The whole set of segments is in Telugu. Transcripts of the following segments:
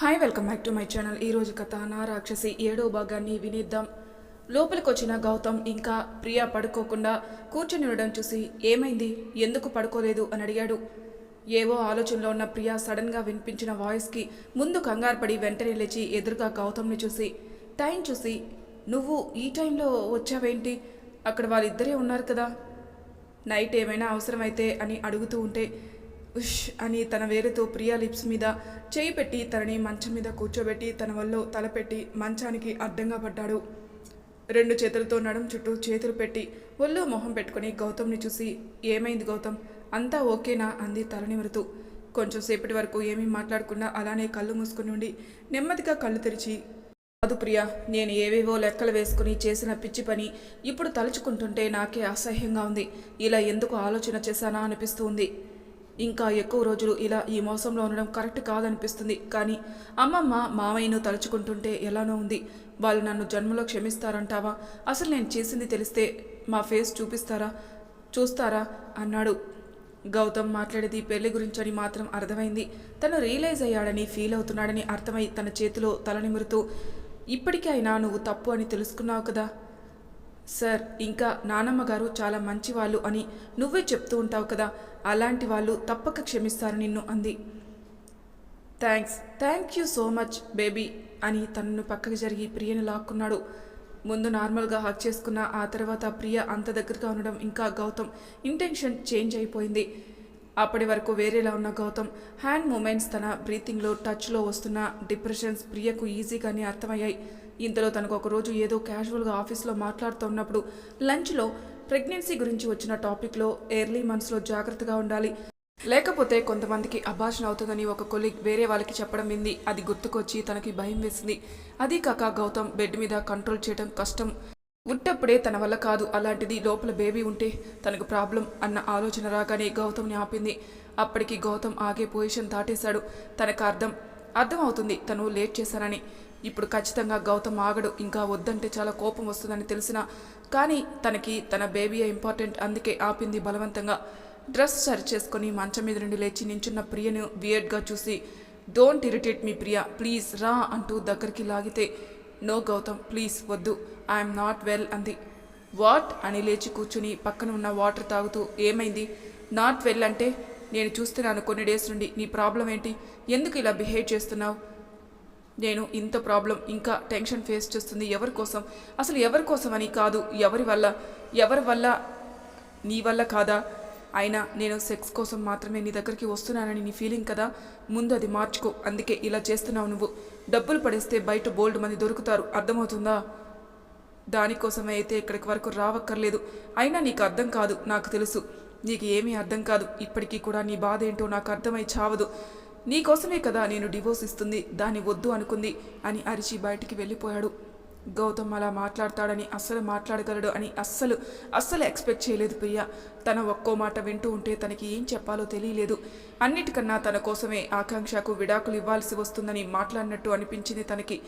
Hi welcome back to my channel ఈరోజు కథ నా రాక్షసి ఏడో భాగాన్ని వినిద్దాం. లోపలికి వచ్చిన గౌతమ్ ఇంకా ప్రియా పడుకోకుండా కూర్చొని ఉండడం చూసి ఏమైంది? ఎందుకు పడుకోలేదు? అని అడిగాడు. ఏవో ఆలోచనలో ఉన్న ప్రియా సడన్గా వినిపించిన వాయిస్కి ముందు కంగారుపడి వెంటనే లేచి ఎదురుగా గౌతమ్ని చూసి టైం చూసి నువ్వు ఈ టైంలో వచ్చావేంటి? అక్కడ వాళ్ళిద్దరే ఉన్నారు కదా. నైట్ ఏమైనా అవసరమైతే అని అడుగుతూ ఉంటే ఉష్ అని తన వేరుతో ప్రియా లిప్స్ మీద చేయి పెట్టి తనని మంచం మీద కూర్చోబెట్టి తన వల్ల తలపెట్టి మంచానికి అడ్డంగా పడ్డాడు. రెండు చేతులతో నడుం చుట్టూ చేతులు పెట్టి ఒళ్ళు మొహం పెట్టుకుని గౌతమ్ని చూసి ఏమైంది గౌతమ్? అంతా ఓకేనా? అంది తల కొంచెం సేపటి వరకు ఏమీ మాట్లాడకుండా అలానే కళ్ళు మూసుకుని ఉండి నెమ్మదిగా కళ్ళు తెరిచి కాదు ప్రియా నేను ఏవేవో లెక్కలు వేసుకుని చేసిన పిచ్చి పని ఇప్పుడు తలుచుకుంటుంటే నాకే అసహ్యంగా ఉంది. ఇలా ఎందుకు ఆలోచన చేశానా? అనిపిస్తూ ఉంది. ఇంకా ఎక్కువ రోజులు ఇలా ఈ మోసంలో ఉండడం కరెక్ట్ కాదనిపిస్తుంది. కానీ అమ్మమ్మ మామయ్యను తలుచుకుంటుంటే ఎలానో ఉంది. వాళ్ళు నన్ను జన్మలో క్షమిస్తారంటావా? అసలు నేను చేసింది తెలిస్తే మా ఫేస్ చూపిస్తారా? చూస్తారా? అన్నాడు. గౌతమ్ మాట్లాడేది పెళ్ళి గురించని మాత్రం అర్థమైంది. తను రియలైజ్ అయ్యాడని ఫీల్ అవుతున్నాడని అర్థమై తన చేతిలో తలనిమురుతూ ఇప్పటికీ అయినా నువ్వు తప్పు అని తెలుసుకున్నావు కదా? సార్ ఇంకా నానమ్మ గారు చాలా మంచి వాళ్ళు అని నువ్వే చెప్తూ ఉంటావు కదా? అలాంటి వాళ్ళు తప్పక క్షమిస్తారు నిన్ను అంది. Thanks thank you so much baby అని తనను పక్కకి జరిగి ప్రియను లాక్కున్నాడు. ముందు నార్మల్గా హక్ చేసుకున్న ఆ తర్వాత ప్రియ అంత దగ్గరగా ఉండడం ఇంకా గౌతమ్ ఇంటెన్షన్ చేంజ్ అయిపోయింది. అప్పటి వరకు వేరేలా ఉన్న గౌతమ్ హ్యాండ్ మూమెంట్స్ తన బ్రీతింగ్లో టచ్లో వస్తున్న డిప్రెషన్స్ ప్రియకు ఈజీగానే అర్థమయ్యాయి. ఇంతలో తనకు ఒకరోజు ఏదో క్యాజువల్గా ఆఫీస్లో మాట్లాడుతున్నప్పుడు లంచ్లో ప్రెగ్నెన్సీ గురించి వచ్చిన టాపిక్లో ఎర్లీ మంత్స్లో జాగ్రత్తగా ఉండాలి. లేకపోతే కొంతమందికి అభాషణ అవుతుందని ఒక కొలీగ్ వేరే వాళ్ళకి చెప్పడం వింది. అది గుర్తుకొచ్చి తనకి భయం వేసింది. అదీ కాక గౌతమ్ బెడ్ మీద కంట్రోల్ చేయడం కష్టం. ఉట్టప్పుడే తన వల్ల కాదు. అలాంటిది లోపల బేబీ ఉంటే తనకు ప్రాబ్లం అన్న ఆలోచన రాగానే గౌతమ్ని ఆపింది. అప్పటికి గౌతమ్ ఆగే పొజిషన్ దాటేశాడు. తనకు అర్థం అర్థం అవుతుంది తను లేట్ చేశానని. ఇప్పుడు ఖచ్చితంగా గౌతమ్ ఆగడు ఇంకా వద్దంటే చాలా కోపం వస్తుందని తెలిసిన కానీ తనకి తన బేబీ ఇంపార్టెంట్ అందుకే ఆపింది బలవంతంగా. డ్రెస్ సరి చేసుకొని మంచం మీద నుండి లేచి నించున్న ప్రియను వియర్డ్గా చూసి don't irritate me Priya please రా అంటూ దగ్గరికి లాగితే నో గౌతమ్ ప్లీజ్ వద్దు ఐఎమ్ నాట్ వెల్ అంది. వాట్? అని లేచి కూర్చుని పక్కన ఉన్న వాటర్ తాగుతూ ఏమైంది? నాట్ వెల్ అంటే నేను చూస్తున్నాను కొన్ని డేస్ నుండి నీ ప్రాబ్లం ఏంటి ఎందుకు ఇలా బిహేవ్ చేస్తున్నావు? నేను ఇంత ప్రాబ్లం ఇంకా టెన్షన్ ఫేస్ చేస్తుంది ఎవరి కోసం? అసలు ఎవరి కోసం అని కాదు ఎవరి వల్ల ఎవరి వల్ల నీ వల్ల కాదా? అయినా నేను సెక్స్ కోసం మాత్రమే నీ దగ్గరికి వస్తున్నానని నీ ఫీలింగ్ కదా? ముందు అది మార్చుకో అందుకే ఇలా చేస్తున్నావు నువ్వు. డబ్బులు పడేస్తే బయట బోల్డ్ మంది దొరుకుతారు అర్థమవుతుందా? దానికోసమే అయితే ఇక్కడికి వరకు రావక్కర్లేదు. అయినా నీకు అర్థం కాదు నాకు తెలుసు. నీకు ఏమీ అర్థం కాదు ఇప్పటికీ కూడా నీ బాధ ఏంటో నాకు అర్థమై చావదు. నీకోసమే కదా నేను డివోర్స్ ఇస్తుంది దాన్ని వద్దు అనుకుంది అని అరిచి బయటికి వెళ్ళిపోయాడు. గౌతమ్ అలా మాట్లాడతాడని అస్సలు మాట్లాడగలడు అని అస్సలు అస్సలు ఎక్స్పెక్ట్ చేయలేదు ప్రియ. తన ఒక్కో మాట వింటూ ఉంటే తనకి ఏం చెప్పాలో తెలియలేదు. అన్నిటికన్నా తన కోసమే ఆకాంక్షకు విడాకులు ఇవ్వాల్సి వస్తుందని మాట్లాడినట్టు అనిపించింది తనకి.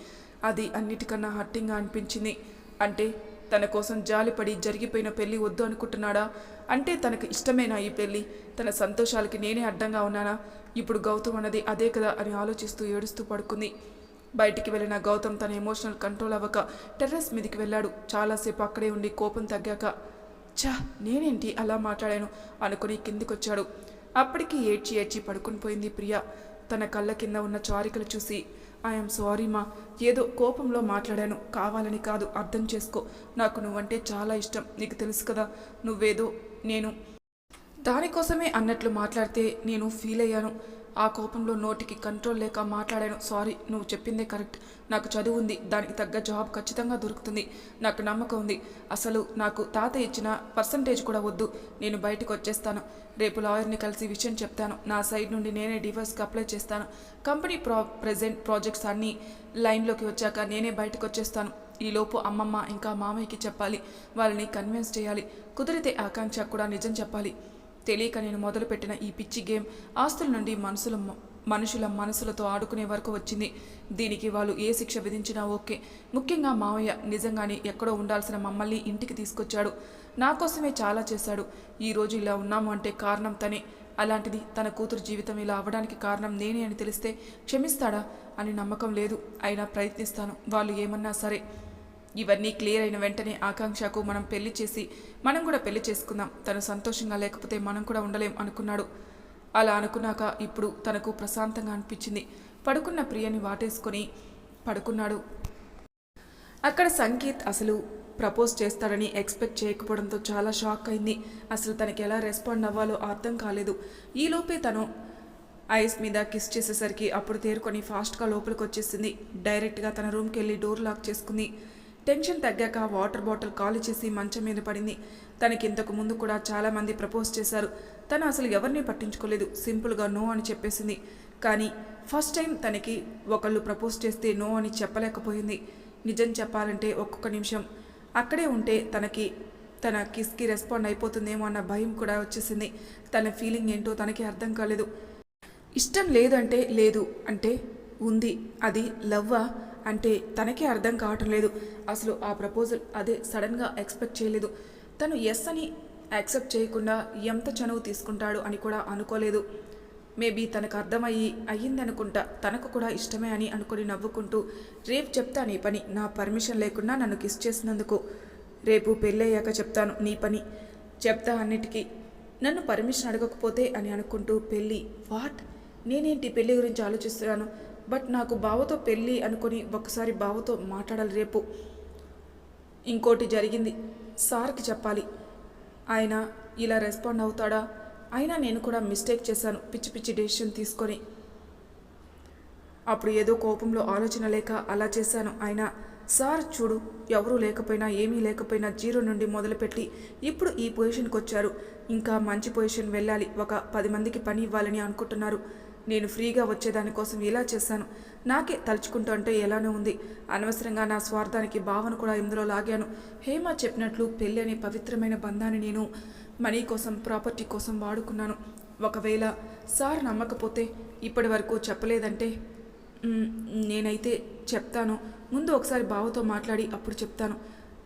అది అన్నిటికన్నా హట్టింగ్గా అనిపించింది. అంటే తన కోసం జాలిపడి జరిగిపోయిన పెళ్ళి వద్దు అనుకుంటున్నాడా? అంటే తనకు ఇష్టమేనా ఈ పెళ్ళి తన సంతోషాలకి నేనే అడ్డంగా ఉన్నానా? ఇప్పుడు గౌతమ్ అన్నది అదే కదా అని ఆలోచిస్తూ ఏడుస్తూ పడుకుంది. బయటికి వెళ్ళిన గౌతమ్ తన ఎమోషనల్ కంట్రోల్ అవ్వక టెర్రస్ మీదకి వెళ్ళాడు. చాలాసేపు అక్కడే ఉండి కోపం తగ్గాక ఛా నేనేంటి అలా మాట్లాడాను? అనుకుని కిందికొచ్చాడు. అప్పటికి ఏడ్చి ఏడ్చి పడుకుని పోయింది ప్రియ. తన కళ్ళ కింద ఉన్న చారికలు చూసి ఐఎమ్ సారీ మా. ఏదో కోపంలో మాట్లాడాను. కావాలని కాదు. అర్థం చేసుకో. నాకు నువ్వంటే చాలా ఇష్టం. నీకు తెలుసు కదా. నువ్వేదో నేను దానికోసమే అన్నట్లు మాట్లాడితే నేను ఫీల్ అయ్యాను. ఆ కోపంలో నోటికి కంట్రోల్ లేక మాట్లాడాను. సారీ నువ్వు చెప్పిందే కరెక్ట్. నాకు చదువు ఉంది. దానికి తగ్గ జాబ్ ఖచ్చితంగా దొరుకుతుంది. నాకు నమ్మకం ఉంది. అసలు నాకు తాత ఇచ్చిన పర్సంటేజ్ కూడా వద్దు. నేను బయటకు వచ్చేస్తాను. రేపు లాయర్ని కలిసి విషయం చెప్తాను. నా సైడ్ నుండి నేనే డివోర్స్కి అప్లై చేస్తాను. కంపెనీ ప్రా ప్రెజెంట్ ప్రాజెక్ట్స్ అన్నీ లైన్లోకి వచ్చాక నేనే బయటకు వచ్చేస్తాను. ఈలోపు అమ్మమ్మ ఇంకా మామయ్యకి చెప్పాలి. వాళ్ళని కన్విన్స్ చేయాలి. కుదిరితే ఆకాంక్ష కూడా నిజం చెప్పాలి. తెలియక నేను మొదలుపెట్టిన ఈ పిచ్చి గేమ్ ఆస్తుల నుండి మనసుల మనుషుల మనసులతో ఆడుకునే వరకు వచ్చింది. దీనికి వాళ్ళు ఏ శిక్ష విధించినా ఓకే. ముఖ్యంగా మావయ్య నిజంగానే ఎక్కడో ఉండాల్సిన మమ్మల్ని ఇంటికి తీసుకొచ్చాడు. నా కోసమే చాలా చేశాడు. ఈ ఇలా ఉన్నాము అంటే కారణం తనే. అలాంటిది తన కూతురు జీవితం ఇలా అవ్వడానికి కారణం నేనే అని తెలిస్తే క్షమిస్తాడా? అని నమ్మకం లేదు. అయినా ప్రయత్నిస్తాను. వాళ్ళు ఏమన్నా సరే. ఇవన్నీ క్లియర్ అయిన వెంటనే ఆకాంక్షకు మనం పెళ్ళి చేసి మనం కూడా పెళ్ళి చేసుకుందాం. తను సంతోషంగా లేకపోతే మనం కూడా ఉండలేం అనుకున్నాడు. అలా అనుకున్నాక ఇప్పుడు తనకు ప్రశాంతంగా అనిపించింది. పడుకున్న ప్రియని వాటేసుకొని పడుకున్నాడు. అక్కడ సంగీత్ అసలు ప్రపోజ్ చేస్తాడని ఎక్స్పెక్ట్ చేయకపోవడంతో చాలా షాక్ అయింది. అసలు తనకి ఎలా రెస్పాండ్ అవ్వాలో అర్థం కాలేదు. ఈలోపే తను ఐస్ మీద కిస్ చేసేసరికి అప్పుడు తేరుకొని ఫాస్ట్గా లోపలికి వచ్చేసింది డైరెక్ట్గా తన రూమ్కి వెళ్ళి డోర్ లాక్ చేసుకుంది. టెన్షన్ తగ్గాక వాటర్ బాటిల్ ఖాళీ చేసి మంచం మీద పడింది. తనకి ఇంతకు ముందు కూడా చాలామంది ప్రపోజ్ చేశారు. తను అసలు ఎవరిని పట్టించుకోలేదు. సింపుల్గా నో అని చెప్పేసింది. కానీ ఫస్ట్ టైం తనకి ఒకళ్ళు ప్రపోజ్ చేస్తే నో అని చెప్పలేకపోయింది. నిజం చెప్పాలంటే ఒక్కొక్క నిమిషం. అక్కడే ఉంటే తనకి తన కిస్కి రెస్పాండ్ అయిపోతుందేమో అన్న భయం కూడా వచ్చేసింది. తన ఫీలింగ్ ఏంటో తనకి అర్థం కాలేదు. ఇష్టం లేదంటే లేదు అంటే ఉంది. అది లవ్వా? అంటే తనకే అర్థం కావటం లేదు. అసలు ఆ ప్రపోజల్ అదే సడన్గా ఎక్స్పెక్ట్ చేయలేదు. తను ఎస్ అని యాక్సెప్ట్ చేయకుండా ఎంత చనువు తీసుకుంటాడు అని కూడా అనుకోలేదు. మేబీ తనకు అర్థమయ్యి అయ్యిందనుకుంటా తనకు కూడా ఇష్టమే అని అనుకుని నవ్వుకుంటూ రేపు చెప్తా నీ పని నా పర్మిషన్ లేకుండా నన్ను కిస్ చేసినందుకు. రేపు పెళ్ళయ్యాక చెప్తాను నీ పని. చెప్తా అన్నిటికీ. నన్ను పర్మిషన్ అడగకపోతే అని అనుకుంటూ పెళ్ళి వాట్? నేనేంటి పెళ్ళి గురించి ఆలోచిస్తున్నాను? బట్ నాకు బావతో పెళ్ళి అనుకొని ఒకసారి బావతో మాట్లాడాలి రేపు. ఇంకోటి జరిగింది. సార్కి చెప్పాలి. ఆయన ఇలా రెస్పాండ్ అవుతాడా? అయినా నేను కూడా మిస్టేక్ చేశాను. పిచ్చి పిచ్చి డెసిషన్ తీసుకొని. అప్పుడు ఏదో కోపంలో ఆలోచన లేక అలా చేశాను. ఆయన సార్ చూడు ఎవరూ లేకపోయినా ఏమీ లేకపోయినా జీరో నుండి మొదలుపెట్టి ఇప్పుడు ఈ పొజిషన్కి వచ్చారు. ఇంకా మంచి పొజిషన్ వెళ్ళాలి. ఒక పది మందికి పని ఇవ్వాలని అనుకుంటున్నారు. నేను ఫ్రీగా వచ్చేదానికోసం ఇలా చేశాను. నాకే తలుచుకుంటూ అంటే ఎలానే ఉంది. అనవసరంగా నా స్వార్థానికి భావన కూడా ఇందులో లాగాను. హేమ చెప్పినట్లు పెళ్ళి అనే పవిత్రమైన బంధాన్ని నేను మనీ కోసం ప్రాపర్టీ కోసం వాడుకున్నాను. ఒకవేళ సార్ నమ్మకపోతే ఇప్పటి వరకు చెప్పలేదంటే నేనైతే చెప్తాను. ముందు ఒకసారి బావతో మాట్లాడి అప్పుడు చెప్తాను.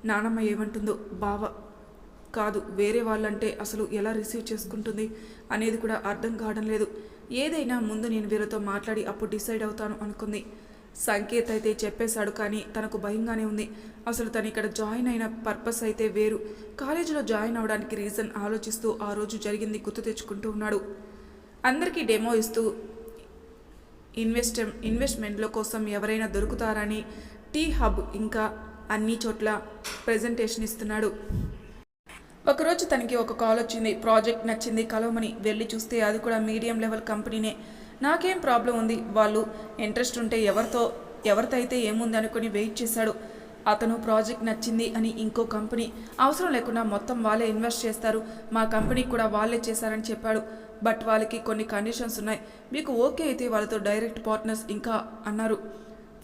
నానమ్మ ఏమంటుందో బావ కాదు వేరే వాళ్ళంటే అసలు ఎలా రిసీవ్ చేసుకుంటుంది? అనేది కూడా అర్థం కావడం లేదు. ఏదైనా ముందు నేను వీరితో మాట్లాడి అప్పుడు డిసైడ్ అవుతాను అనుకుంది. సంకేత్ అయితే చెప్పేశాడు కానీ తనకు భయంగానే ఉంది. అసలు తను ఇక్కడ జాయిన్ అయిన పర్పస్ అయితే వేరు. కాలేజీలో జాయిన్ అవడానికి రీజన్ ఆలోచిస్తూ ఆ రోజు జరిగింది గుర్తు తెచ్చుకుంటూ ఉన్నాడు. అందరికీ డెమో ఇస్తూ ఇన్వెస్ట్ ఇన్వెస్ట్మెంట్ల కోసం ఎవరైనా దొరుకుతారని టీ హబ్ ఇంకా అన్ని చోట్ల ప్రజెంటేషన్ ఇస్తున్నాడు. ఒకరోజు తనకి ఒక కాల్ వచ్చింది. ప్రాజెక్ట్ నచ్చింది. కలవమని వెళ్ళి చూస్తే అది కూడా మీడియం లెవెల్ కంపెనీనే. నాకేం ప్రాబ్లం ఉంది. వాళ్ళు ఇంట్రెస్ట్ ఉంటే ఎవరితో ఎవరితో అయితే ఏముంది అనుకుని వెయిట్ చేశాడు. అతను ప్రాజెక్ట్ నచ్చింది అని ఇంకో కంపెనీ. అవసరం లేకుండా మొత్తం వాళ్ళే ఇన్వెస్ట్ చేస్తారు. మా కంపెనీకి కూడా వాళ్ళే చేశారని చెప్పాడు. బట్ వాళ్ళకి కొన్ని కండిషన్స్ ఉన్నాయి. మీకు ఓకే అయితే వాళ్ళతో డైరెక్ట్ పార్ట్నర్స్ ఇంకా అన్నారు.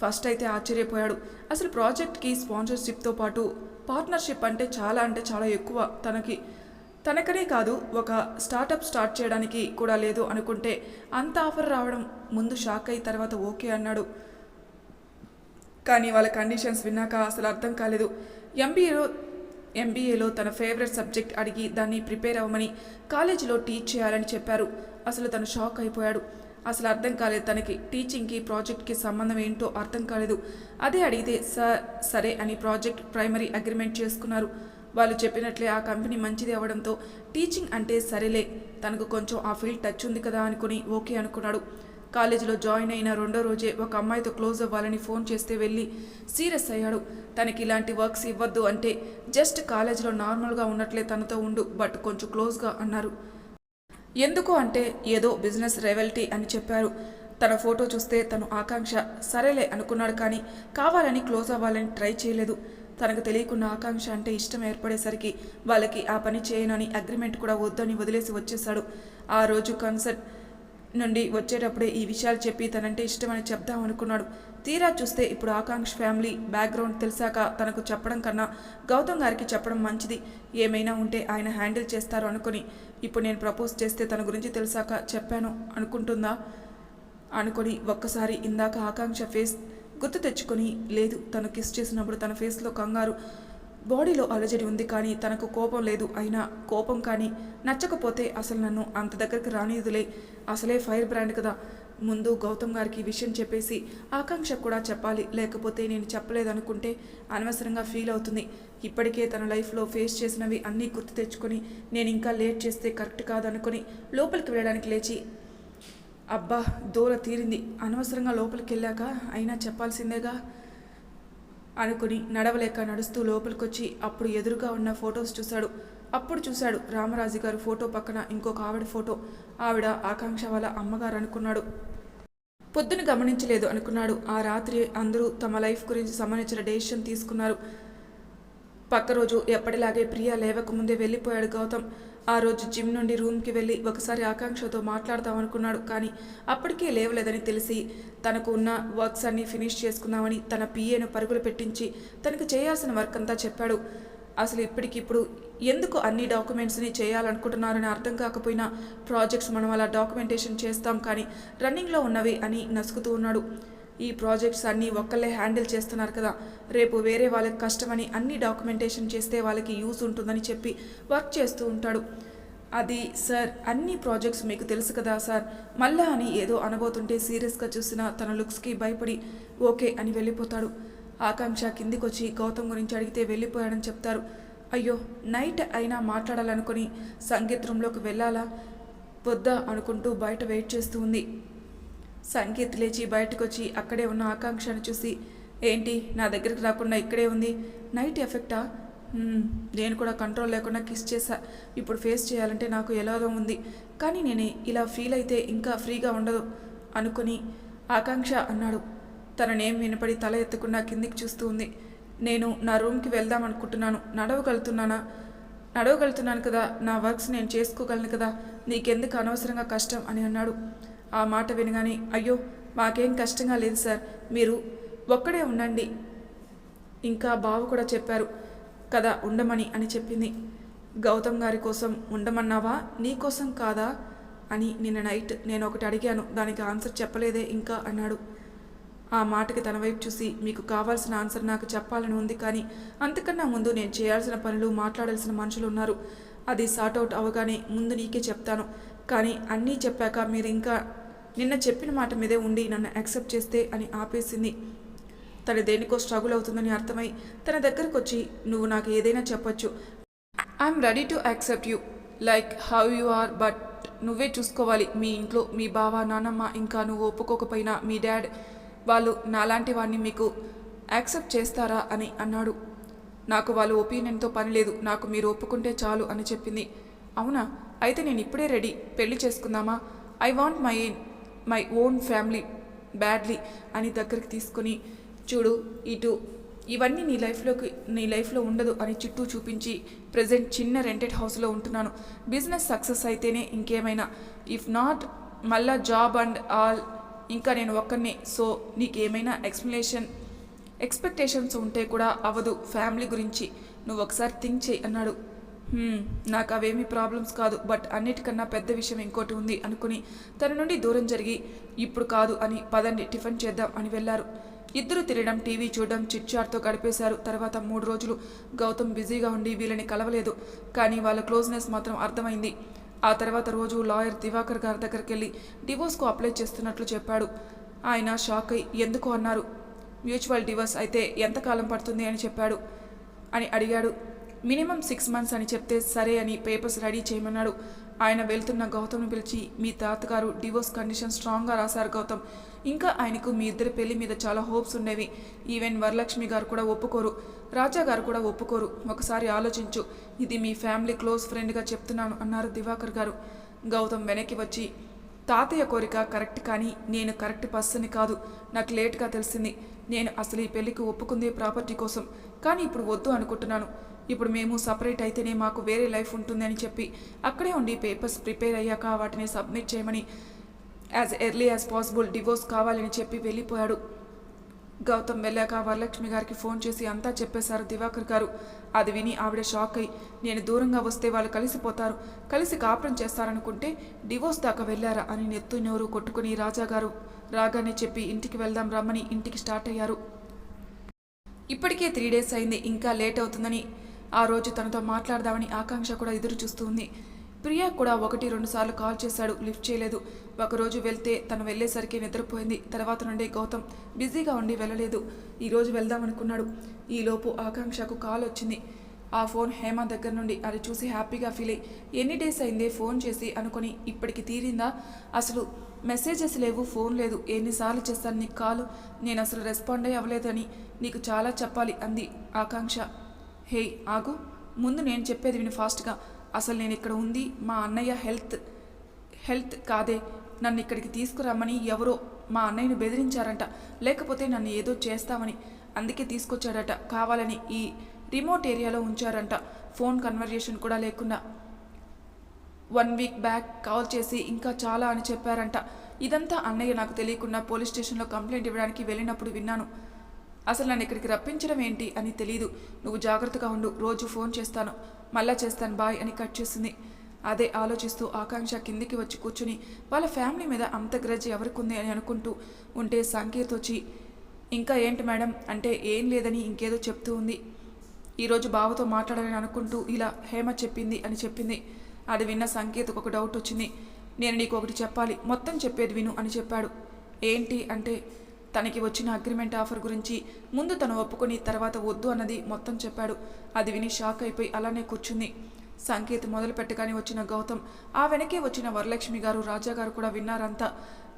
ఫస్ట్ అయితే ఆశ్చర్యపోయాడు. అసలు ప్రాజెక్ట్కి స్పాన్సర్షిప్తో పాటు పార్ట్నర్షిప్ అంటే చాలా అంటే చాలా ఎక్కువ. తనకి తనకనే కాదు ఒక స్టార్టప్ స్టార్ట్ చేయడానికి కూడా లేదు అనుకుంటే అంత ఆఫర్ రావడం ముందు షాక్ అయి తర్వాత ఓకే అన్నాడు. కానీ వాళ్ళ కండిషన్స్ విన్నాక అసలు అర్థం కాలేదు. ఎంబీఏలో ఎంబీఏలో తన ఫేవరెట్ సబ్జెక్ట్ అడిగి దాన్ని ప్రిపేర్ అవ్వమని కాలేజీలో టీచ్ చేయాలని చెప్పారు. అసలు తను షాక్ అయిపోయాడు. అసలు అర్థం కాలేదు తనకి. టీచింగ్కి ప్రాజెక్ట్కి సంబంధం ఏంటో అర్థం కాలేదు. అదే అడిగితే సార్ సరే అని ప్రాజెక్ట్ ప్రైమరీ అగ్రిమెంట్ చేసుకున్నారు. వాళ్ళు చెప్పినట్లే ఆ కంపెనీ మంచిది అవ్వడంతో టీచింగ్ అంటే సరేలే తనకు కొంచెం ఆ ఫీల్డ్ టచ్ ఉంది కదా అనుకుని ఓకే అనుకున్నాడు. కాలేజీలో జాయిన్ అయిన రెండో రోజే ఒక అమ్మాయితో క్లోజ్ అవ్వాలని ఫోన్ చేస్తే వెళ్ళి సీరియస్ అయ్యాడు. తనకి ఇలాంటి వర్క్స్ ఇవ్వద్దు అంటే జస్ట్ కాలేజీలో నార్మల్గా ఉన్నట్లే తనతో ఉండు బట్ కొంచెం క్లోజ్గా అన్నారు. ఎందుకు అంటే ఏదో బిజినెస్ రెవెల్టీ అని చెప్పారు. తన ఫోటో చూస్తే తను ఆకాంక్ష సరేలే అనుకున్నాడు కానీ కావాలని క్లోజ్ అవ్వాలని ట్రై చేయలేదు. తనకు తెలియకుండా ఆకాంక్ష అంటే ఇష్టం ఏర్పడేసరికి వాళ్ళకి ఆ పని చేయనని అగ్రిమెంట్ కూడా వద్దని వదిలేసి వచ్చేశాడు. ఆ రోజు కన్సర్ట్ నుండి వచ్చేటప్పుడే ఈ విషయాలు చెప్పి తనంటే ఇష్టమని చెప్దాం అనుకున్నాడు. తీరా చూస్తే ఇప్పుడు ఆకాంక్ష ఫ్యామిలీ బ్యాక్గ్రౌండ్ తెలిసాక తనకు చెప్పడం కన్నా గౌతమ్ గారికి చెప్పడం మంచిది. ఏమైనా ఉంటే ఆయన హ్యాండిల్ చేస్తారు అనుకుని ఇప్పుడు నేను ప్రపోజ్ చేస్తే తన గురించి తెలిసాక చెప్పాను అనుకుంటుందా? అనుకొని ఒక్కసారి ఇందాక ఆకాంక్ష ఫేస్ గుర్తు తెచ్చుకొని లేదు తను కిస్ చేసినప్పుడు తన ఫేస్లో కంగారు బాడీలో అలజడి ఉంది కానీ తనకు కోపం లేదు. అయినా కోపం కానీ నచ్చకపోతే అసలు నన్ను అంత దగ్గరికి రానిదులే అసలే ఫైర్ బ్రాండ్ కదా. ముందు గౌతమ్ గారికి ఈ విషయం చెప్పేసి ఆకాంక్ష కూడా చెప్పాలి. లేకపోతే నేను చెప్పలేదనుకుంటే అనవసరంగా ఫీల్ అవుతుంది. ఇప్పటికే తన లైఫ్లో ఫేస్ చేసినవి అన్నీ గుర్తు తెచ్చుకొని నేను ఇంకా లేట్ చేస్తే కరెక్ట్ కాదనుకొని లోపలికి వెళ్ళడానికి లేచి అబ్బా దూర తీరింది. అనవసరంగా లోపలికి వెళ్ళాక అయినా చెప్పాల్సిందేగా? అనుకుని నడవలేక నడుస్తూ లోపలికొచ్చి అప్పుడు ఎదురుగా ఉన్న ఫొటోస్ చూశాడు. అప్పుడు చూశాడు రామరాజు గారు ఫోటో పక్కన ఇంకొక ఆవిడ ఫోటో. ఆవిడ ఆకాంక్ష వాళ్ళ అమ్మగారు అనుకున్నాడు. పొద్దున గమనించలేదు అనుకున్నాడు. ఆ రాత్రి అందరూ తమ లైఫ్ గురించి సంబంధించిన డెసిషన్ తీసుకున్నారు. పక్క రోజు ఎప్పటిలాగే ప్రియా లేవకముందే వెళ్ళిపోయాడు గౌతమ్. ఆ రోజు జిమ్ నుండి రూమ్కి వెళ్ళి ఒకసారి ఆకాంక్షతో మాట్లాడదాం అనుకున్నాడు. కానీ అప్పటికే లేవలేదని తెలిసి తనకు ఉన్న వర్క్స్ అన్నీ ఫినిష్ చేసుకుందామని తన పిఏను పరుగులు పెట్టించి తనకు చేయాల్సిన వర్క్ అంతా చెప్పాడు. అసలు ఇప్పటికిప్పుడు ఎందుకు అన్ని డాక్యుమెంట్స్ని చేయాలనుకుంటున్నారని అర్థం కాకపోయినా ప్రాజెక్ట్స్ మనం అలా డాక్యుమెంటేషన్ చేస్తాం కానీ రన్నింగ్లో ఉన్నవి అని నసుకుతూ ఉన్నాడు. ఈ ప్రాజెక్ట్స్ అన్నీ ఒక్కళ్ళే హ్యాండిల్ చేస్తున్నారు కదా. రేపు వేరే వాళ్ళకి కష్టమని అన్ని డాక్యుమెంటేషన్ చేస్తే వాళ్ళకి యూజ్ ఉంటుందని చెప్పి వర్క్ చేస్తూ ఉంటాడు. అది సార్ అన్ని ప్రాజెక్ట్స్ మీకు తెలుసు కదా సార్. మళ్ళా అని ఏదో అనబోతుంటే సీరియస్గా చూసిన తన లుక్స్కి భయపడి ఓకే అని వెళ్ళిపోతాడు. ఆకాంక్ష కిందికొచ్చి గౌతమ్ గురించి అడిగితే వెళ్ళిపోయాడని చెప్తారు. అయ్యో నైట్ అయినా మాట్లాడాలనుకుని సంగీత్ రూమ్లోకి వెళ్ళాలా? వద్దా అనుకుంటూ బయట వెయిట్ చేస్తూ ఉంది. సంగీత్ లేచి బయటకు వచ్చి అక్కడే ఉన్న ఆకాంక్షను చూసి ఏంటి నా దగ్గరికి రాకుండా ఇక్కడే ఉంది? నైట్ ఎఫెక్టా? నేను కూడా కంట్రోల్ లేకుండా కిస్ చేశా. ఇప్పుడు ఫేస్ చేయాలంటే నాకు ఎలాగో ఉంది. కానీ నేను ఇలా ఫీల్ అయితే ఇంకా ఫ్రీగా ఉండదు అనుకుని ఆకాంక్ష అన్నాడు. తన నేమ్ వినపడి తల ఎత్తకుండా కిందికి చూస్తూ ఉంది. నేను నా రూమ్కి వెళ్దాం అనుకుంటున్నాను నడవగలుగుతున్నానా? నడవగలుగుతున్నాను కదా. నా వర్క్స్ నేను చేసుకోగలను కదా. నీకెందుకు అనవసరంగా కష్టం? అని అన్నాడు. ఆ మాట వినగానే అయ్యో మాకేం కష్టంగా లేదు సార్. మీరు ఒక్కడే ఉండండి. ఇంకా బావ కూడా చెప్పారు కదా ఉండమని అని చెప్పింది. గౌతమ్ గారి కోసం ఉండమన్నావా? నీ కోసం కాదా? అని నిన్న నైట్ నేను ఒకటి అడిగాను. దానికి ఆన్సర్ చెప్పలేదే ఇంకా అన్నాడు. ఆ మాటకి తన వైపు చూసి మీకు కావాల్సిన ఆన్సర్ నాకు చెప్పాలని ఉంది కానీ అంతకన్నా ముందు నేను చేయాల్సిన పనులు మాట్లాడాల్సిన మనుషులు ఉన్నారు. అది సార్ట్ అవుట్ అవగానే ముందు నీకే చెప్తాను. కానీ అన్నీ చెప్పాక మీరు ఇంకా నిన్న చెప్పిన మాట మీదే ఉండి నన్ను యాక్సెప్ట్ చేస్తే అని ఆపేసింది. తను దేనికో స్ట్రగుల్ అవుతుందని అర్థమై తన దగ్గరకు వచ్చి నువ్వు నాకు ఏదైనా చెప్పొచ్చు. I'm ready to accept you. Like how you are but నువ్వే చూసుకోవాలి. మీ ఇంట్లో మీ బావ నానమ్మ ఇంకా నువ్వు ఒప్పుకోకపోయినా మీ డాడ్ వాళ్ళు నాలాంటి వాడిని మీకు యాక్సెప్ట్ చేస్తారా అని అన్నాడు. నాకు వాళ్ళ ఒపీనియన్తో పని లేదు. నాకు మీరు ఒప్పుకుంటే చాలు అని చెప్పింది. అవునా? అయితే నేను ఇప్పుడే రెడీ. పెళ్ళి చేసుకుందామా? I want my my own family badly అని దగ్గరికి తీసుకుని చూడు ఇటు ఇవన్నీ నీ లైఫ్లోకి నీ లైఫ్లో ఉండదు అని చుట్టూ చూపించి ప్రజెంట్ చిన్న రెంటెడ్ హౌస్లో ఉంటున్నాను. బిజినెస్ సక్సెస్ అయితేనే ఇంకేమైనా. ఇఫ్ నాట్ మళ్ళా జాబ్ అండ్ ఆల్ ఇంకా నేను ఒక్కనే సో నీకేమైనా ఎక్స్ప్లెనేషన్ ఎక్స్పెక్టేషన్స్ ఉంటే కూడా అవ్వదు ఫ్యామిలీ గురించి. నువ్వు ఒకసారి థింక్ చేయి అన్నాడు. నాకు అవేమీ ప్రాబ్లమ్స్ కాదు బట్ అన్నిటికన్నా పెద్ద విషయం ఇంకోటి ఉంది అనుకుని తన నుండి దూరం జరిగి ఇప్పుడు కాదు అని పదండి టిఫిన్ చేద్దాం అని వెళ్ళారు ఇద్దరు తిరగడం టీవీ చూడడం చిట్చాట్తో గడిపేశారు. తర్వాత మూడు రోజులు గౌతమ్ బిజీగా ఉండి వీళ్ళని కలవలేదు. కానీ వాళ్ళ క్లోజ్నెస్ మాత్రం అర్థమైంది. ఆ తర్వాత రోజు లాయర్ దివాకర్ గారి దగ్గరికి వెళ్ళి డివోర్స్కు అప్లై చేస్తున్నట్లు చెప్పాడు. ఆయన షాక్ అయి ఎందుకు అన్నారు? మ్యూచువల్ డివోర్స్ అయితే ఎంతకాలం పడుతుంది అని చెప్పాడు అని అడిగాడు. మినిమం సిక్స్ మంత్స్ అని చెప్తే సరే అని పేపర్స్ రెడీ చేయమన్నాడు. ఆయన వెళ్తున్న గౌతమ్ని పిలిచి మీ తాతగారు డివోర్స్ కండిషన్ స్ట్రాంగ్గా రాశారు గౌతమ్. ఇంకా ఆయనకు మీ ఇద్దరి పెళ్ళి మీద చాలా హోప్స్ ఉండేవి. ఈవెన్ వరలక్ష్మి గారు కూడా ఒప్పుకోరు. రాజా గారు కూడా ఒప్పుకోరు. ఒకసారి ఆలోచించు. ఇది మీ ఫ్యామిలీ క్లోజ్ ఫ్రెండ్గా చెప్తున్నాను అన్నారు దివాకర్ గారు. గౌతమ్ వెనక్కి వచ్చి తాతయ్య కోరిక కరెక్ట్ కానీ నేను కరెక్ట్ పర్సన్ కాదు. నాకు లేట్గా తెలిసింది. నేను అసలు ఈ పెళ్ళికి ఒప్పుకుందే ప్రాపర్టీ కోసం. కానీ ఇప్పుడు వద్దు అనుకుంటున్నాను. ఇప్పుడు మేము సపరేట్ అయితేనే మాకు వేరే లైఫ్ ఉంటుంది అని చెప్పి అక్కడే ఉండి పేపర్స్ ప్రిపేర్ అయ్యాక వాటిని సబ్మిట్ చేయమని as early as possible divorce కావాలని చెప్పి వెళ్ళిపోయాడు. గౌతమ్ వెళ్ళాక వరలక్ష్మి గారికి ఫోన్ చేసి అంతా చెప్పేశారు దివాకర్ గారు. అది విని ఆవిడ షాక్ అయి నేను దూరంగా వస్తే వాళ్ళు కలిసిపోతారు కలిసి కాపురం చేస్తారనుకుంటే డివోర్స్ దాకా వెళ్ళారా అని నెత్తు నోరు కొట్టుకుని రాజా గారు రాగానే చెప్పి ఇంటికి వెళ్దాం రమ్మని ఇంటికి స్టార్ట్ అయ్యారు. ఇప్పటికే త్రీ డేస్ అయింది ఇంకా లేట్ అవుతుందని ఆ రోజు తనతో మాట్లాడదామని ఆకాంక్ష కూడా ఎదురు చూస్తుంది ప్రియా కూడా ఒకటి రెండు సార్లు కాల్ చేశాడు. లిఫ్ట్ చేయలేదు. ఒకరోజు వెళ్తే తను వెళ్ళేసరికి నిద్రపోయింది. తర్వాత నుండి గౌతమ్ బిజీగా ఉండి వెళ్ళలేదు. ఈరోజు వెళ్దామనుకున్నాడు. ఈలోపు ఆకాంక్షకు కాల్ వచ్చింది. ఆ ఫోన్ హేమ దగ్గర నుండి అది చూసి హ్యాపీగా ఫీల్ అయ్యి ఎన్ని డేస్ అయిందే ఫోన్ చేసి అనుకొని ఇప్పటికి తీరిందా? అసలు మెసేజెస్ లేవు ఫోన్ లేదు. ఎన్నిసార్లు చేస్తాను నీకు కాలు? నేను అసలు రెస్పాండ్ అయ్యి అవ్వలేదని నీకు చాలా చెప్పాలి అంది ఆకాంక్ష. హే ఆగు. ముందు నేను చెప్పేది విని ఫాస్ట్గా. అసలు నేను ఇక్కడ ఉంది మా అన్నయ్య హెల్త్ హెల్త్ కాదే. నన్ను ఇక్కడికి తీసుకురమ్మని ఎవరో మా అన్నయ్యను బెదిరించారంట. లేకపోతే నన్ను ఏదో చేస్తామని అందుకే తీసుకొచ్చాడట. కావాలని ఈ రిమోట్ ఏరియాలో ఉంచారంట. ఫోన్ కన్వర్జేషన్ కూడా లేకుండా వన్ వీక్ బ్యాక్ కాల్ చేసి ఇంకా చాలా అని చెప్పారంట. ఇదంతా అన్నయ్య నాకు తెలియకుండా పోలీస్ స్టేషన్లో కంప్లైంట్ ఇవ్వడానికి వెళ్ళినప్పుడు విన్నాను. అసలు నన్ను ఇక్కడికి రప్పించడం ఏంటి అని తెలియదు నువ్వు జాగ్రత్తగా ఉండు. రోజు ఫోన్ చేస్తాను. మళ్ళా చేస్తాను బాయ్ అని కట్ చేసింది. అదే ఆలోచిస్తూ ఆకాంక్ష కిందికి వచ్చి కూర్చుని వాళ్ళ ఫ్యామిలీ మీద అంత గ్రజ్ ఎవరికుంది అని అనుకుంటూ ఉంటే సంకీర్త్ వచ్చి ఇంకా ఏంటి మేడం? అంటే ఏం లేదని ఇంకేదో చెప్తూ ఉంది. ఈరోజు బావతో మాట్లాడాలని అనుకుంటూ ఇలా హేమ చెప్పింది అని చెప్పింది. అది విన్న సంకేతకు ఒక డౌట్ వచ్చింది. నేను నీకు ఒకటి చెప్పాలి మొత్తం చెప్పేది విను అని చెప్పాడు. ఏంటి అంటే తనకి వచ్చిన అగ్రిమెంట్ ఆఫర్ గురించి ముందు తను ఒప్పుకొని తర్వాత వద్దు అన్నది మొత్తం చెప్పాడు. అది విని షాక్ అయిపోయి అలానే కూర్చుంది. సంకేత్ మొదలు పెట్టగానే వచ్చిన గౌతమ్ ఆ వెనకే వచ్చిన వరలక్ష్మి గారు రాజా గారు కూడా విన్నారంతా.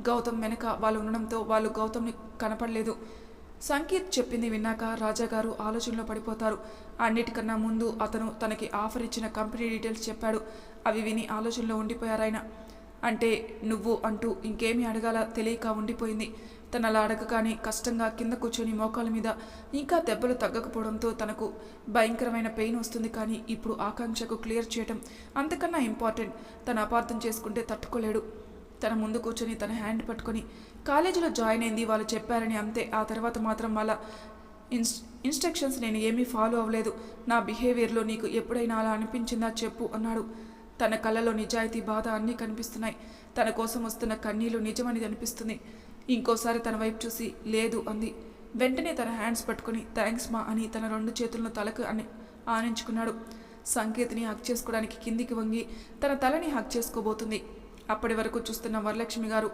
గౌతమ్ వెనక వాళ్ళు ఉండడంతో వాళ్ళు గౌతమ్ని కనపడలేదు. సంకేత్ చెప్పింది విన్నాక రాజాగారు ఆలోచనలో పడిపోతారు. అన్నిటికన్నా ముందు అతను తనకి ఆఫర్ ఇచ్చిన కంపెనీ డీటెయిల్స్ చెప్పాడు. అవి విని ఆలోచనలో ఉండిపోయారాయన. అంటే నువ్వు అంటూ ఇంకేమీ అడగాల తెలియక ఉండిపోయింది. తనలా అడగగానే కష్టంగా కింద కూర్చొని మోకాల మీద ఇంకా దెబ్బలు తగ్గకపోవడంతో తనకు భయంకరమైన పెయిన్ వస్తుంది కానీ ఇప్పుడు ఆకాంక్షకు క్లియర్ చేయటం అంతకన్నా ఇంపార్టెంట్. తను అపార్థం చేసుకుంటే తట్టుకోలేడు. తన ముందు కూర్చొని తన హ్యాండ్ పట్టుకొని కాలేజీలో జాయిన్ అయింది వాళ్ళు చెప్పారని అంతే. ఆ తర్వాత మాత్రం వాళ్ళ ఇన్స్ ఇన్స్ట్రక్షన్స్ నేను ఏమీ ఫాలో అవ్వలేదు. నా బిహేవియర్లో నీకు ఎప్పుడైనా అలా అనిపించిందా చెప్పు అన్నాడు. తన కళ్ళలో నిజాయితీ బాధ అన్నీ కనిపిస్తున్నాయి. తన కోసం వస్తున్న కన్నీళ్ళు నిజమని అనిపిస్తుంది. ఇంకోసారి తన వైపు చూసి లేదు అంది. వెంటనే తన హ్యాండ్స్ పట్టుకొని థ్యాంక్స్ మా అని తన రెండు చేతులను తలకు అని ఆనించుకున్నాడు. సంకేత్ని హక్ చేసుకోవడానికి కిందికి వంగి తన తలని హక్ చేసుకోబోతుంది. అప్పటి వరకు చూస్తున్న వరలక్ష్మి గారు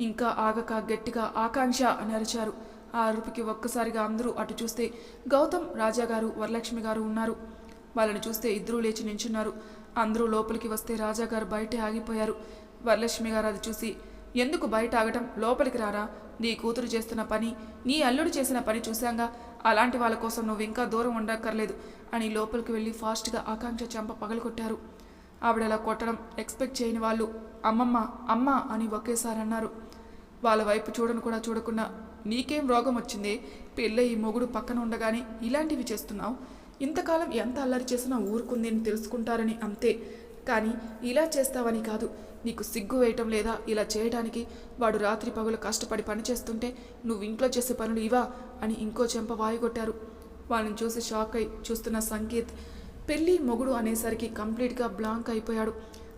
ఇంకా ఆగక గట్టిగా ఆకాంక్ష అని అరిచారు. ఆ అరుపుకి ఒక్కసారిగా అందరూ అటు చూస్తే గౌతమ్ రాజా గారు వరలక్ష్మి గారు ఉన్నారు. వాళ్ళని చూస్తే ఇద్దరూ లేచి నించున్నారు. అందరూ లోపలికి వస్తే రాజాగారు బయటే ఆగిపోయారు. వరలక్ష్మి గారు అది చూసి ఎందుకు బయట ఆగటం లోపలికి రారా? నీ కూతురు చేస్తున్న పని నీ అల్లుడు చేసిన పని చూశాంగా. అలాంటి వాళ్ళ కోసం నువ్వు ఇంకా దూరం ఉండక్కర్లేదు అని లోపలికి వెళ్ళి ఫాస్ట్గా ఆకాంక్ష చెంప పగలగొట్టారు. ఆవిడ అలా కొట్టడం ఎక్స్పెక్ట్ చేయని వాళ్ళు అమ్మమ్మ అమ్మ అని ఒకేసారి అన్నారు వాళ్ళ వైపు చూడను కూడా చూడకుండా నీకేం రోగం వచ్చింది? పెళ్ళై ఈ మొగుడు పక్కన ఉండగానే ఇలాంటివి చేస్తున్నావు? ఇంతకాలం ఎంత అల్లరి చేసినా ఊరుకుంది అని తెలుసుకుంటారని అంతే. కానీ ఇలా చేస్తావని కాదు. నీకు సిగ్గు వేయటం లేదా? ఇలా చేయడానికి వాడు రాత్రి పగులు కష్టపడి పని చేస్తుంటే నువ్వు ఇంట్లో చేసే పనులు ఇవా? అని ఇంకో చెంప వాయుగొట్టారు. వాళ్ళని చూసి షాక్ అయి చూస్తున్న సంకేత్ పెళ్ళి మొగుడు అనేసరికి కంప్లీట్గా బ్లాంక్ అయిపోయాడు.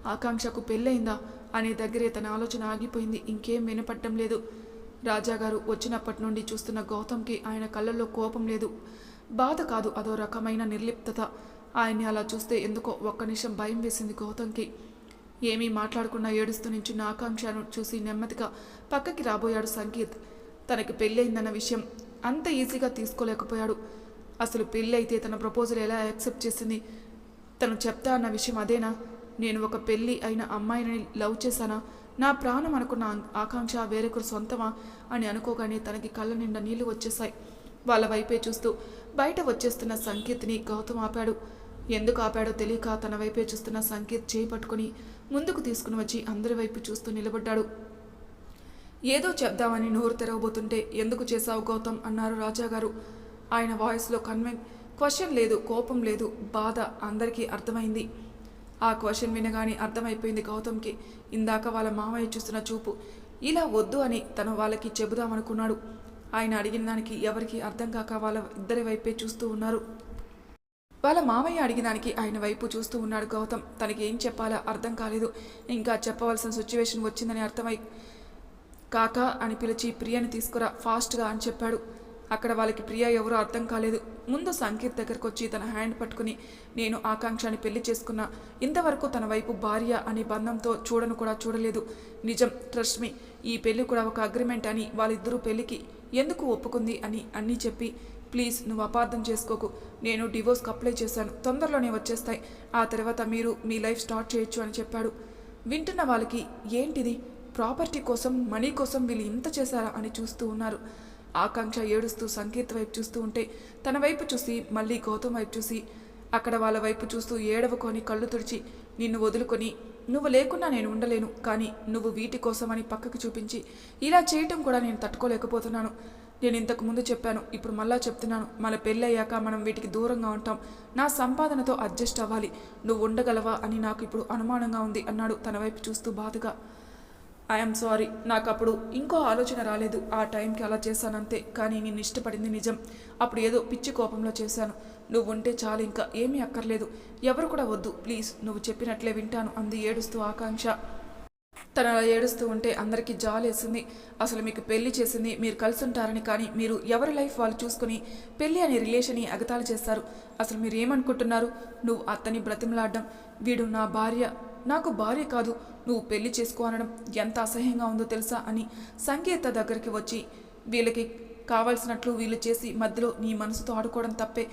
ఆకాంక్షకు పెళ్ళయిందా? అనే దగ్గరే తన ఆలోచన ఆగిపోయింది. ఇంకేం వినపడటం లేదు. రాజాగారు వచ్చినప్పటి నుండి చూస్తున్న గౌతమ్కి ఆయన కళ్ళల్లో కోపం లేదు. బాధ కాదు అదో రకమైన నిర్లిప్తత. ఆయన్ని అలా చూస్తే ఎందుకో ఒక్క నిమిషం భయం వేసింది గౌతమ్కి. ఏమీ మాట్లాడకుండా ఏడుస్తూ నించున్న ఆకాంక్షను చూసి నెమ్మదిగా పక్కకి రాబోయాడు సంకేత్. తనకి పెళ్ళయిందన్న విషయం అంత ఈజీగా తీసుకోలేకపోయాడు. అసలు పెళ్ళైతే తన ప్రపోజల్ ఎలా యాక్సెప్ట్ చేసింది? తను చెప్తా అన్న విషయం అదేనా? నేను ఒక పెళ్ళి అయిన అమ్మాయిని లవ్ చేశానా? నా ప్రాణం అనుకున్న ఆకాంక్ష వేరొకరు సొంతమా? అని అనుకోగానే తనకి కళ్ళ నిండా నీళ్ళు వచ్చేశాయి. వాళ్ళ వైపే చూస్తూ బయట వచ్చేస్తున్న సంకేత్ని గౌతమ్ ఆపాడు. ఎందుకు ఆపాడో తెలియక తన వైపే చూస్తున్న సంకేత్ చేయి పట్టుకుని ముందుకు తీసుకుని వచ్చి అందరి వైపు చూస్తూ నిలబడ్డాడు. ఏదో చెప్దామని నోరు తెరవబోతుంటే ఎందుకు చేశావు గౌతమ్? అన్నారు రాజాగారు. ఆయన వాయిస్లో కన్వెన్ క్వశ్చన్ లేదు కోపం లేదు బాధ అందరికీ అర్థమైంది. ఆ క్వశ్చన్ వినగానే అర్థమైపోయింది గౌతమ్కి. ఇందాక వాళ్ళ మామయ్య చూస్తున్న చూపు. ఇలా వద్దు అని తను వాళ్ళకి చెబుదామనుకున్నాడు. ఆయన అడిగిన దానికి ఎవరికి అర్థం కాక వాళ్ళ ఇద్దరి వైపే చూస్తూ ఉన్నారు. వాళ్ళ మామయ్య అడిగినానికి ఆయన వైపు చూస్తూ ఉన్నాడు గౌతమ్. తనకి ఏం చెప్పాలో అర్థం కాలేదు. ఇంకా చెప్పవలసిన సిచ్యువేషన్ వచ్చిందని అర్థమై కాక అని పిలిచి ప్రియని తీసుకురా ఫాస్ట్గా అని చెప్పాడు. అక్కడ వాళ్ళకి ప్రియ ఎవరో అర్థం కాలేదు. ముందు సంకీర్ దగ్గరకు వచ్చి తన హ్యాండ్ పట్టుకుని నేను ఆకాంక్షని పెళ్ళి చేసుకున్నా. ఇంతవరకు తన వైపు భార్య అనే బంధంతో చూడను కూడా చూడలేదు. నిజం ట్రస్ట్ మీ. ఈ పెళ్ళి కూడా ఒక అగ్రిమెంట్ అని వాళ్ళిద్దరూ పెళ్ళికి ఎందుకు ఒప్పుకుంది అని అన్నీ చెప్పి ప్లీజ్ నువ్వు అపార్థం చేసుకోకు. నేను డివోర్స్కి అప్లై చేశాను. తొందరలోనే వచ్చేస్తాయి. ఆ తర్వాత మీరు మీ లైఫ్ స్టార్ట్ చేయొచ్చు అని చెప్పాడు. వింటున్న వాళ్ళకి ఏంటిది? ప్రాపర్టీ కోసం మనీ కోసం వీళ్ళు ఇంత చేశారా? అని చూస్తూ ఉన్నారు. ఆకాంక్ష ఏడుస్తూ సంకేత్ వైపు చూస్తూ ఉంటే తన వైపు చూసి మళ్ళీ గౌతమ్ వైపు చూసి అక్కడ వాళ్ళ వైపు చూస్తూ ఏడవకొని కళ్ళు తుడిచి నిన్ను వదులుకొని నువ్వు లేకున్నా నేను ఉండలేను కానీ నువ్వు వీటి కోసమని పక్కకు చూపించి ఇలా చేయటం కూడా నేను తట్టుకోలేకపోతున్నాను. నేను ఇంతకుముందు చెప్పాను ఇప్పుడు మళ్ళా చెప్తున్నాను. మన పెళ్ళయ్యాక మనం వీటికి దూరంగా ఉంటాం. నా సంపాదనతో అడ్జస్ట్ అవ్వాలి. నువ్వు ఉండగలవా అని నాకు ఇప్పుడు అనుమానంగా ఉంది అన్నాడు తన వైపు చూస్తూ బాధగా. ఐఎమ్ సారీ నాకు అప్పుడు ఇంకో ఆలోచన రాలేదు. ఆ టైంకి అలా చేశానంతే కానీ నేను ఇష్టపడింది నిజం. అప్పుడు ఏదో పిచ్చి కోపంలో చేశాను. నువ్వు ఉంటే చాలు ఇంకా ఏమీ అక్కర్లేదు. ఎవరు కూడా వద్దు. ప్లీజ్ నువ్వు చెప్పినట్లే వింటాను అంది ఏడుస్తూ ఆకాంక్ష. తను అలా ఏడుస్తూ ఉంటే అందరికీ జాలేసింది. అసలు మీకు పెళ్ళి చేసింది మీరు కలిసి ఉంటారని కానీ మీరు ఎవరి లైఫ్ వాళ్ళు చూసుకుని పెళ్ళి అనే రిలేషన్ని అగతాలు చేస్తారు. అసలు మీరు ఏమనుకుంటున్నారు? నువ్వు అతని బ్రతిమలాడడం. వీడు నా భార్య. నాకు భార్య కాదు. నువ్వు పెళ్ళి చేసుకో అనడం ఎంత అసహ్యంగా ఉందో తెలుసా అని సంకేత దగ్గరికి వచ్చి వీళ్ళకి కావాల్సినట్లు వీళ్ళు చేసి మధ్యలో నీ మనసుతో ఆడుకోవడం తప్పే.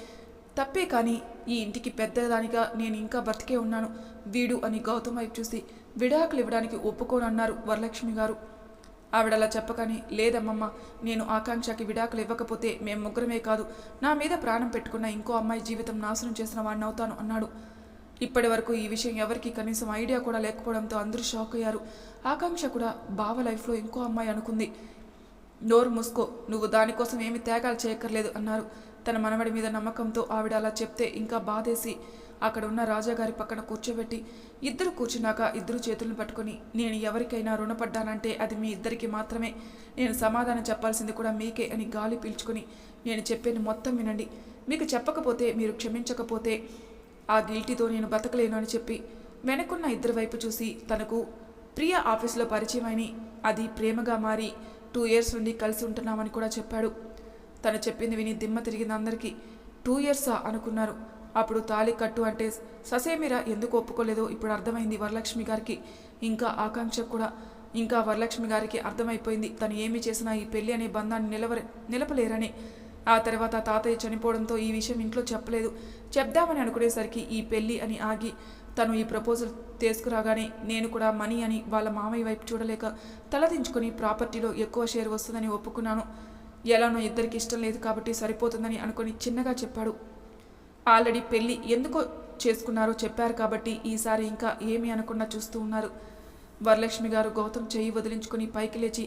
తప్పే కానీ ఈ ఇంటికి పెద్దదానిగా నేను ఇంకా బ్రతికే ఉన్నాను. వీడు అని గౌతమ్ వైపు చూసి విడాకులు ఇవ్వడానికి ఒప్పుకోనన్నారు వరలక్ష్మి గారు. ఆవిడ అలా చెప్పకని లేదమ్మమ్మ నేను ఆకాంక్షకి విడాకులు ఇవ్వకపోతే మేము ముగ్గురమే కాదు. నా మీద ప్రాణం పెట్టుకున్న ఇంకో అమ్మాయి జీవితం నాశనం చేసిన వాడిని అవుతాను అన్నాడు. ఇప్పటి వరకు ఈ విషయం ఎవరికి కనీసం ఐడియా కూడా లేకపోవడంతో అందరూ షాక్ అయ్యారు. ఆకాంక్ష కూడా బావ లైఫ్లో ఇంకో అమ్మాయి అనుకుంది. నోరు మూసుకో నువ్వు దానికోసం ఏమి త్యాగాలు చేయక్కర్లేదు అన్నారు. తన మనవడి మీద నమ్మకంతో ఆవిడ అలా చెప్తే ఇంకా బాధేసి అక్కడ ఉన్న రాజాగారి పక్కన కూర్చోబెట్టి ఇద్దరు కూర్చున్నాక ఇద్దరు చేతులను పట్టుకొని నేను ఎవరికైనా రుణపడ్డానంటే అది మీ ఇద్దరికి మాత్రమే. నేను సమాధానం చెప్పాల్సింది కూడా మీకే అని గాలి పీల్చుకొని నేను చెప్పేది మొత్తం వినండి. మీకు చెప్పకపోతే మీరు క్షమించకపోతే ఆ గిల్టీతో నేను బతకలేను అని చెప్పి వెనకున్న ఇద్దరి వైపు చూసి తనకు ప్రియ ఆఫీసులో పరిచయమని అది ప్రేమగా మారి టూ ఇయర్స్ నుండి కలిసి ఉంటున్నామని కూడా చెప్పాడు. తను చెప్పింది విని దిమ్మ తిరిగింది అందరికీ. టూ ఇయర్సా అనుకున్నారు. అప్పుడు తాళి కట్టు అంటే ససేమిరా ఎందుకు ఒప్పుకోలేదో ఇప్పుడు అర్థమైంది వరలక్ష్మి గారికి. ఇంకా ఆకాంక్ష కూడా. ఇంకా వరలక్ష్మి గారికి అర్థమైపోయింది. తను ఏమి చేసినా ఈ పెళ్ళి అనే బంధాన్ని నిలవరే నిలపలేరని. ఆ తర్వాత తాతయ్య చనిపోవడంతో ఈ విషయం ఇంట్లో చెప్పలేదు. చెప్దామని అనుకునేసరికి ఈ పెళ్ళి అని ఆగి తను ఈ ప్రపోజల్ తీసుకురాగానే నేను కూడా మనీ అని వాళ్ళ మామయ్య వైపు చూడలేక తలదించుకొని ప్రాపర్టీలో ఎక్కువ షేర్ వస్తుందని ఒప్పుకున్నాను. ఎలానో ఇద్దరికి ఇష్టం లేదు కాబట్టి సరిపోతుందని అనుకొని చిన్నగా చెప్పాడు. ఆల్రెడీ పెళ్ళి ఎందుకో చేసుకున్నారో చెప్పారు కాబట్టి ఈసారి ఇంకా ఏమి అనకుండా చూస్తూ ఉన్నారు. వరలక్ష్మి గారు గౌతమ్ చేయి వదిలించుకొని పైకి లేచి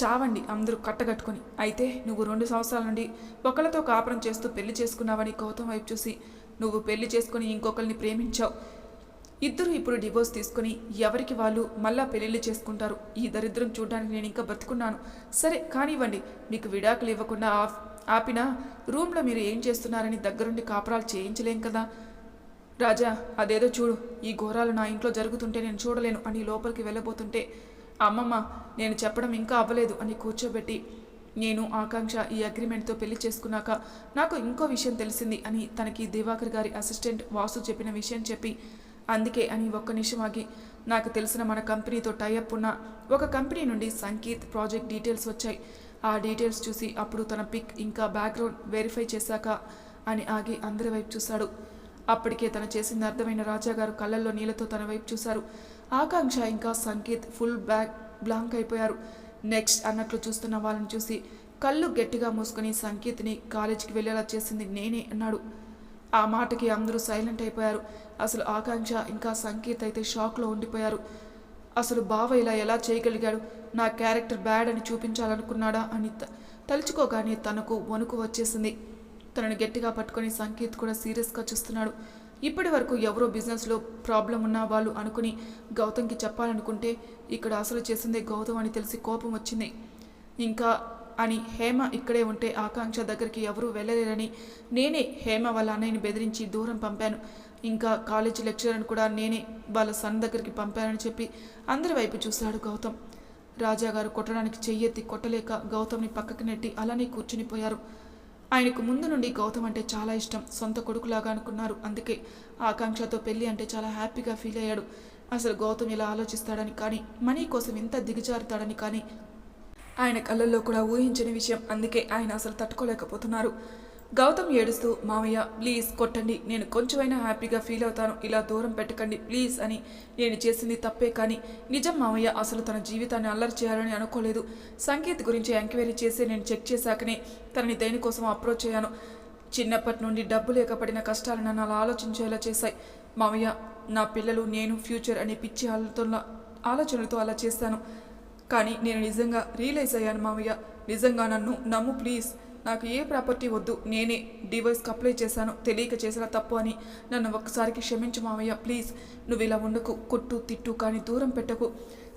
చావండి అందరూ కట్టగట్టుకొని. అయితే నువ్వు రెండు సంవత్సరాల నుండి ఒకళ్ళతో కాపురం చేస్తూ పెళ్ళి చేసుకున్నావని గౌతమ్ వైపు చూసి నువ్వు పెళ్ళి చేసుకుని ఇంకొకరిని ప్రేమించావు. ఇద్దరు ఇప్పుడు డివోర్స్ తీసుకుని ఎవరికి వాళ్ళు మళ్ళా పెళ్ళిళ్ళు చేసుకుంటారు? ఈ దరిద్రం చూడడానికి నేను ఇంకా బ్రతుకున్నాను సరే కానివ్వండి. మీకు విడాకులు ఇవ్వకుండా ఆఫ్ ఆపినా రూమ్లో మీరు ఏం చేస్తున్నారని దగ్గరుండి కాపురాలు చేయించలేం కదా? రాజా అదేదో చూడు. ఈ ఘోరాలు నా ఇంట్లో జరుగుతుంటే నేను చూడలేను అని లోపలికి వెళ్ళబోతుంటే అమ్మమ్మ నేను చెప్పడం ఇంకా అవ్వలేదు అని కూర్చోబెట్టి నేను ఆకాంక్ష ఈ అగ్రిమెంట్తో పెళ్ళి చేసుకున్నాక నాకు ఇంకో విషయం తెలిసింది అని తనకి దివాకర్ గారి అసిస్టెంట్ వాసు చెప్పిన విషయం చెప్పి అందుకే అని ఒక్క నిమిషం ఆగి నాకు తెలిసిన మన కంపెనీతో టైఅప్ ఉన్న ఒక కంపెనీ నుండి సంకీత్ ప్రాజెక్ట్ డీటెయిల్స్ వచ్చాయి. ఆ డీటెయిల్స్ చూసి అప్పుడు తన పిక్ ఇంకా బ్యాక్గ్రౌండ్ వెరిఫై చేశాక అని ఆగి అందరి వైపు చూశాడు. అప్పటికే తను చేసింది అర్థమైన రాజాగారు కళ్ళల్లో నీళ్ళతో తన వైపు చూశారు. ఆకాంక్ష ఇంకా సంకేత్ ఫుల్ బ్యాక్ బ్లాంక్ అయిపోయారు. నెక్స్ట్ అన్నట్లు చూస్తున్న వాళ్ళని చూసి కళ్ళు గట్టిగా మూసుకుని సంకేత్ని కాలేజీకి వెళ్ళేలా చేసింది నేనే అన్నాడు. ఆ మాటకి అందరూ సైలెంట్ అయిపోయారు. అసలు ఆకాంక్ష ఇంకా సంకేత్ అయితే షాక్లో ఉండిపోయారు. అసలు బావ ఇలా ఎలా చేయగలిగాడు? నా క్యారెక్టర్ బ్యాడ్ అని చూపించాలనుకున్నాడా? అని తలుచుకోగానే తనకు వణుకు వచ్చేసింది. తనని గట్టిగా పట్టుకొని సంకీత్ కూడా సీరియస్గా చూస్తున్నాడు. ఇప్పటి వరకు ఎవరో బిజినెస్లో ప్రాబ్లం ఉన్న వాళ్ళు అనుకుని గౌతమ్కి చెప్పాలనుకుంటే ఇక్కడ అసలు చేసిందే గౌతమ్ అని తెలిసి కోపం వచ్చింది. ఇంకా అని హేమ ఇక్కడే ఉంటే ఆకాంక్ష దగ్గరికి ఎవరూ వెళ్ళలేరని నేనే హేమ వాళ్ళ అన్నయ్యని బెదిరించి దూరం పంపాను. ఇంకా కాలేజీ లెక్చరర్ని కూడా నేనే వాళ్ళ సన్ దగ్గరికి పంపానని చెప్పి అందరి వైపు చూశాడు గౌతమ్. రాజాగారు కొట్టడానికి చెయ్యెత్తి కొట్టలేక గౌతమ్ని పక్కకి నెట్టి అలానే కూర్చునిపోయారు ఆయనకు ముందు నుండి గౌతమ్ అంటే చాలా ఇష్టం. సొంత కొడుకులాగా అనుకున్నారు. అందుకే ఆకాంక్షతో పెళ్ళి అంటే చాలా హ్యాపీగా ఫీల్ అయ్యాడు. అసలు గౌతమ్ ఇలా ఆలోచిస్తాడని కానీ మనీ కోసం ఇంత దిగజారుతాడని కానీ ఆయన కళ్ళల్లో కూడా ఊహించని విషయం. అందుకే ఆయన అసలు తట్టుకోలేకపోతున్నారు. గౌతమ్ ఏడుస్తూ మామయ్య ప్లీజ్ కొట్టండి. నేను కొంచెమైనా హ్యాపీగా ఫీల్ అవుతాను. ఇలా దూరం పెట్టకండి. ప్లీజ్ అని నేను చేసింది తప్పే కానీ నిజం మామయ్య అసలు తన జీవితాన్ని అల్లరి చేయాలని అనుకోలేదు. సంగీత్ గురించి ఎంక్వైరీ చేసి నేను చెక్ చేశాకనే తనని దేనికోసం అప్రోచ్ అయ్యాను. చిన్నప్పటి నుండి డబ్బు లేకపడిన కష్టాలు నన్ను అలా ఆలోచించేలా చేశాయి. మామయ్య నా పిల్లలు నేను ఫ్యూచర్ అనే పిచ్చి ఆలోచనతో ఆలోచనలతో అలా చేశాను. కానీ నేను నిజంగా రియలైజ్ అయ్యాను మామయ్య నిజంగా నన్ను నమ్ము ప్లీజ్ నాకు ఏ ప్రాపర్టీ వద్దు నేనే డివైస్కి అప్లై చేశాను. తెలియక చేసిన తప్పు అని నన్ను ఒక్కసారికి క్షమించు మామయ్య ప్లీజ్ నువ్వు ఇలా ఉండకు కొట్టు తిట్టు కానీ దూరం పెట్టకు.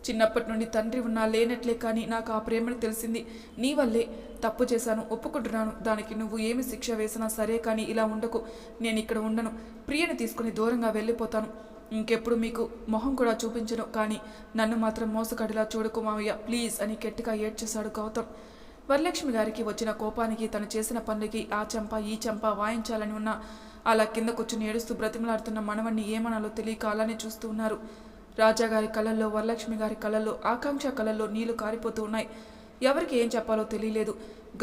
చిన్నప్పటి నుండి తండ్రి ఉన్నా లేనట్లే కానీ నాకు ఆ ప్రేమను తెలిసింది. నీ వల్లే తప్పు చేశాను ఒప్పుకుంటున్నాను. దానికి నువ్వు ఏమి శిక్ష వేసినా సరే కానీ ఇలా ఉండకు. నేను ఇక్కడ ఉండను. ప్రియని తీసుకుని దూరంగా వెళ్ళిపోతాను. ఇంకెప్పుడు మీకు మొహం కూడా చూపించను కానీ నన్ను మాత్రం మోసగాడిలా చూడకు మావయ్య ప్లీజ్ అని గట్టిగా ఏడ్చేశాడు గౌతమ్. వరలక్ష్మి గారికి వచ్చిన కోపానికి తను చేసిన పనులకి ఆ చెంప ఈ చెంప వాయించాలని ఉన్న అలా కింద కూర్చుని ఏడుస్తూ బ్రతిమలాడుతున్న మనవణ్ణి ఏమనాలో తెలియక అలానే చూస్తూ ఉన్నారు. రాజాగారి కళల్లో వరలక్ష్మి గారి కళల్లో ఆకాంక్ష కళల్లో నీళ్ళు కారిపోతూ ఉన్నాయి. ఎవరికి ఏం చెప్పాలో తెలియలేదు.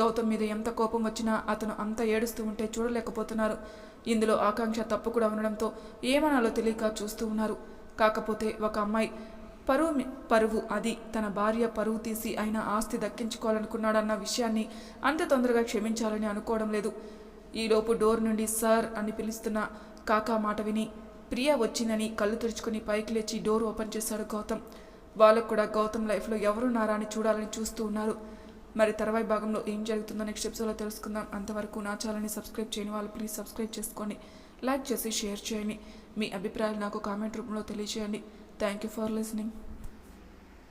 గౌతమ్ మీద ఎంత కోపం వచ్చినా అతను అంత ఏడుస్తూ ఉంటే చూడలేకపోతున్నారు. ఇందులో ఆకాంక్ష తప్పు కూడా ఉండడంతో ఏమనాలో తెలియక చూస్తూ ఉన్నారు. కాకపోతే ఒక అమ్మాయి పరువు పరువు అది తన భార్య పరువు తీసి ఆయన ఆస్తి దక్కించుకోవాలనుకున్నాడన్న విషయాన్ని అంత తొందరగా క్షమించాలని అనుకోవడం లేదు. ఈలోపు డోర్ నుండి సార్ అని పిలుస్తున్న కాకా మాట విని ప్రియ వచ్చిందని కళ్ళు తెరుచుకుని పైకి లేచి డోర్ ఓపెన్ చేశాడు గౌతమ్. వాళ్ళకు కూడా గౌతమ్ లైఫ్లో ఎవరు నారా అని చూడాలని చూస్తూ ఉన్నారు. మరి తర్వాయి భాగంలో ఏం జరుగుతుందో నెక్స్ట్ ఎపిసోడ్లో తెలుసుకుందాం. అంతవరకు నా ఛానల్ని సబ్స్క్రైబ్ చేయని వాళ్ళు ప్లీజ్ సబ్స్క్రైబ్ చేసుకోండి. లైక్ చేసి షేర్ చేయండి. మీ అభిప్రాయాలు నాకు కామెంట్ రూపంలో తెలియజేయండి. Thank you for listening.